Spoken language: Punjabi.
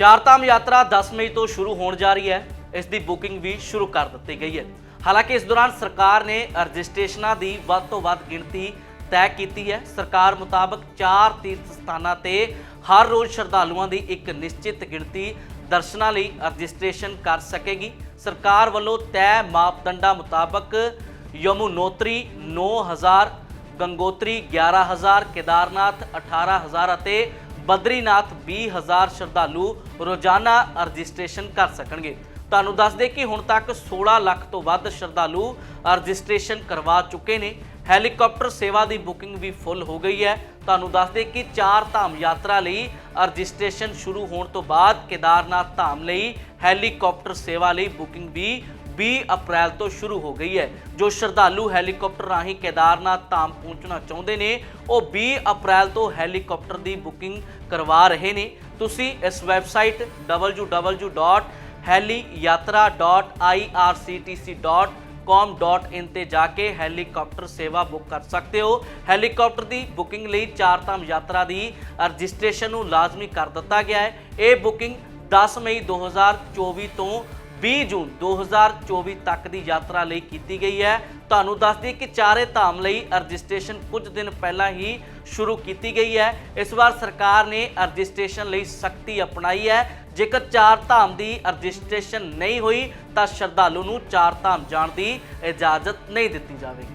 ਚਾਰ ਧਾਮ ਯਾਤਰਾ 10 ਮਈ ਤੋਂ ਸ਼ੁਰੂ ਹੋਣ ਜਾ ਰਹੀ ਹੈ। ਇਸ ਦੀ ਬੁਕਿੰਗ ਵੀ ਸ਼ੁਰੂ ਕਰ ਦਿੱਤੀ ਗਈ ਹੈ। ਹਾਲਾਂਕਿ ਇਸ ਦੌਰਾਨ ਸਰਕਾਰ ਨੇ ਰਜਿਸਟ੍ਰੇਸ਼ਨਾਂ ਦੀ ਵੱਧ ਤੋਂ ਵੱਧ ਗਿਣਤੀ ਤੈਅ ਕੀਤੀ ਹੈ। ਸਰਕਾਰ ਮੁਤਾਬਕ ਚਾਰ ਤੀਰਥ ਸਥਾਨਾਂ ਤੇ ਹਰ ਰੋਜ਼ ਸ਼ਰਧਾਲੂਆਂ ਦੀ ਇੱਕ ਨਿਸ਼ਚਿਤ ਗਿਣਤੀ ਦਰਸ਼ਨਾਂ ਲਈ ਰਜਿਸਟ੍ਰੇਸ਼ਨ ਕਰ ਸਕੇਗੀ। ਸਰਕਾਰ ਵੱਲੋਂ ਤੈਅ ਮਾਪਦੰਡਾਂ ਮੁਤਾਬਕ ਯਮੁਨੋਤਰੀ 9000 ਗੰਗੋਤਰੀ 11000 ਕੇਦਾਰਨਾਥ 18000 ਅਤੇ ਬਦਰੀਨਾਥ 20000 ਸ਼ਰਧਾਲੂ ਰੋਜ਼ਾਨਾ ਰਜਿਸਟ੍ਰੇਸ਼ਨ ਕਰ ਸਕਣਗੇ। ਤੁਹਾਨੂੰ ਦੱਸ ਦੇ ਕਿ ਹੁਣ ਤੱਕ 16 ਲੱਖ ਤੋਂ ਵੱਧ ਸ਼ਰਧਾਲੂ ਰਜਿਸਟ੍ਰੇਸ਼ਨ ਕਰਵਾ ਚੁੱਕੇ ਨੇ। ਹੈਲੀਕਾਪਟਰ ਸੇਵਾ ਦੀ ਬੁਕਿੰਗ ਵੀ ਫੁੱਲ ਹੋ ਗਈ ਹੈ। ਤੁਹਾਨੂੰ ਦੱਸ ਦੇ ਕਿ ਚਾਰ ਧਾਮ ਯਾਤਰਾ ਲਈ ਰਜਿਸਟ੍ਰੇਸ਼ਨ ਸ਼ੁਰੂ ਹੋਣ ਤੋਂ ਬਾਅਦ ਕੇਦਾਰਨਾਥ ਧਾਮ ਲਈ ਹੈਲੀਕਾਪਟਰ ਸੇਵਾ ਲਈ ਬੁਕਿੰਗ ਵੀ 20 ਅਪ੍ਰੈਲ ਤੋਂ ਸ਼ੁਰੂ ਹੋ ਗਈ ਹੈ। ਜੋ ਸ਼ਰਧਾਲੂ ਹੈਲੀਕਾਪਟਰ ਰਾਹੀਂ ਕੇਦਾਰਨਾਥ ਧਾਮ ਪਹੁੰਚਣਾ ਚਾਹੁੰਦੇ ਨੇ, ਉਹ 20 ਅਪ੍ਰੈਲ ਤੋਂ ਹੈਲੀਕਾਪਟਰ ਦੀ ਬੁਕਿੰਗ ਕਰਵਾ ਰਹੇ ਨੇ। ਤੁਸੀਂ ਇਸ ਵੈਬਸਾਈਟ www.heliyatra.irctc.com.in ਤੇ ਜਾ ਕੇ ਹੈਲੀਕਾਪਟਰ ਸੇਵਾ ਬੁੱਕ ਕਰ ਸਕਦੇ ਹੋ। ਹੈਲੀਕਾਪਟਰ ਦੀ ਬੁਕਿੰਗ ਲਈ ਚਾਰ ਧਾਮ ਯਾਤਰਾ ਦੀ ਰਜਿਸਟ੍ਰੇਸ਼ਨ ਨੂੰ ਲਾਜ਼ਮੀ ਕਰ ਦਿੱਤਾ ਗਿਆ ਹੈ। ਇਹ ਬੁਕਿੰਗ 10 ਮਈ 2024 ਤੋਂ 20 ਜੂਨ 2024 ਤੱਕ ਦੀ ਯਾਤਰਾ ਲਈ ਕੀਤੀ ਗਈ ਹੈ। ਤੁਹਾਨੂੰ ਦੱਸ ਦਈਏ ਕਿ ਚਾਰੇ ਧਾਮ ਲਈ ਰਜਿਸਟ੍ਰੇਸ਼ਨ ਕੁਝ ਦਿਨ ਪਹਿਲਾਂ ਹੀ ਸ਼ੁਰੂ ਕੀਤੀ ਗਈ ਹੈ। ਇਸ ਵਾਰ ਸਰਕਾਰ ਨੇ ਰਜਿਸਟ੍ਰੇਸ਼ਨ ਲਈ ਸਖਤੀ ਅਪਣਾਈ ਹੈ। ਜੇਕਰ ਚਾਰ ਧਾਮ ਦੀ ਰਜਿਸਟ੍ਰੇਸ਼ਨ ਨਹੀਂ ਹੋਈ ਤਾਂ ਸ਼ਰਧਾਲੂ ਨੂੰ ਚਾਰ ਧਾਮ ਜਾਣ ਦੀ ਇਜਾਜ਼ਤ ਨਹੀਂ ਦਿੱਤੀ ਜਾਵੇਗੀ।